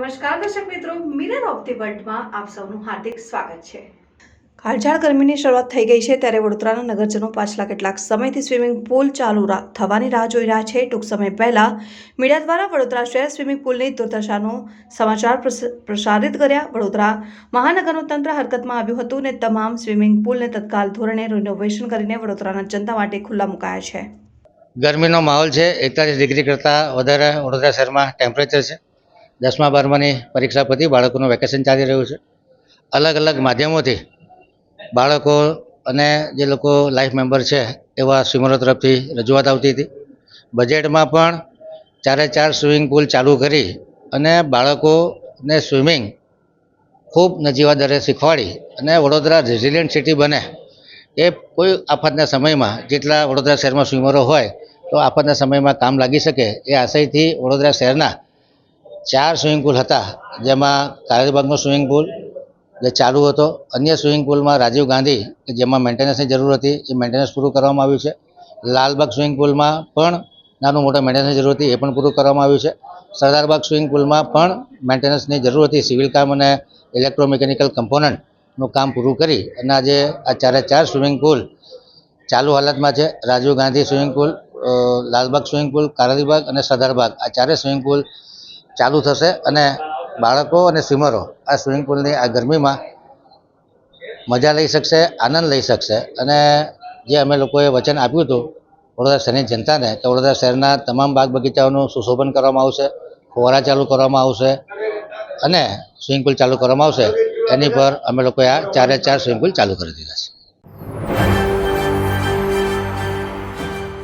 નમસ્કાર દર્શક મિત્રો મિરર ઓફ ધી વર્લ્ડમાં આપ સૌનું હાર્દિક સ્વાગત છે. કાળઝાળ ગરમીની શરૂઆત થઈ ગઈ છે ત્યારે વડોદરાના નગરજનો પાછલા કેટલાક સમયથી સ્વિમિંગ પુલ ચાલુ થવાની રાહ જોઈ રહ્યા છે. ટૂંક સમય પહેલા મીડિયા દ્વારા વડોદરા શહેર સ્વિમિંગ પુલની દુર્દશાનો સમાચાર પ્રસ- પ્રસારિત કર્યા. વડોદરા મહાનગરનું તંત્ર હરકતમાં આવ્યું હતું અને તમામ સ્વિમિંગ પુલને તત્કાલ ધોરણે રિનોવેશન કરીને વડોદરાના જનતા માટે ખુલ્લા મુકાયા છે. ગરમીનો માહોલ છે. એકતાલીસ ડિગ્રી કરતાં વધારે વડોદરા શહેરમાં ટેમ્પરેચર છે. દસમા બારમાની પરીક્ષા પછી બાળકોનું વેકેશન ચાલી રહ્યું છે. અલગ અલગ માધ્યમોથી બાળકો અને જે લોકો લાઈફ મેમ્બર છે એવા સ્વિમરો તરફથી રજૂઆત આવતી હતી. બજેટમાં પણ ચારે ચાર સ્વિમિંગ પુલ ચાલુ કરી અને બાળકોને સ્વિમિંગ ખૂબ નજીવા દરે શીખવાડી અને વડોદરા રેઝિલિયન્ટ સિટી બને એ કોઈ આફતના સમયમાં જેટલા વડોદરા શહેરમાં સ્વિમરો હોય તો આફતના સમયમાં કામ લાગી શકે એ આશયથી વડોદરા શહેરના ચાર સ્વિમિંગ પુલ હતા. જેમાં કાળીબાગનો સ્વિમિંગ પુલ જે ચાલુ હતો. અન્ય સ્વિમિંગ પુલમાં રાજીવ ગાંધી, જેમાં મેન્ટેનન્સની જરૂર હતી, એ મેન્ટેનન્સ પૂરું કરવામાં આવ્યું છે. લાલબાગ સ્વિમિંગ પુલમાં પણ નાનું મોટું મેન્ટેનન્સની જરૂર હતી, એ પણ પૂરું કરવામાં આવ્યું છે. સરદારબાગ સ્વિમિંગ પુલમાં પણ મેન્ટેનન્સની જરૂર હતી. સિવિલ કામ અને ઇલેક્ટ્રોમિકેનિકલ કમ્પોનન્ટનું કામ પૂરું કરી અને આજે આ ચારે ચાર સ્વિમિંગ પુલ ચાલુ હાલતમાં છે. Rajiv Gandhi swimming pool Lalbagh swimming pool Karalibagh અને સરદારબાગ આ ચારે સ્વિમિંગ પુલ ચાલુ થશે અને બાળકો અને સ્વિમરો આ સ્વિમિંગ પુલની આ ગરમીમાં મજા લઈ શકશે, આનંદ લઈ શકશે. અને જે અમે લોકોએ વચન આપ્યું હતું વડોદરા શહેરની જનતાને, તો વડોદરા શહેરના તમામ બાગ બગીચાઓનું સુશોભન કરવામાં આવશે, ફુવારા ચાલુ કરવામાં આવશે અને સ્વિમિંગ પુલ ચાલુ કરવામાં આવશે. એની પર અમે લોકોએ આ ચારે ચાર સ્વિમિંગ પુલ ચાલુ કરી દીધા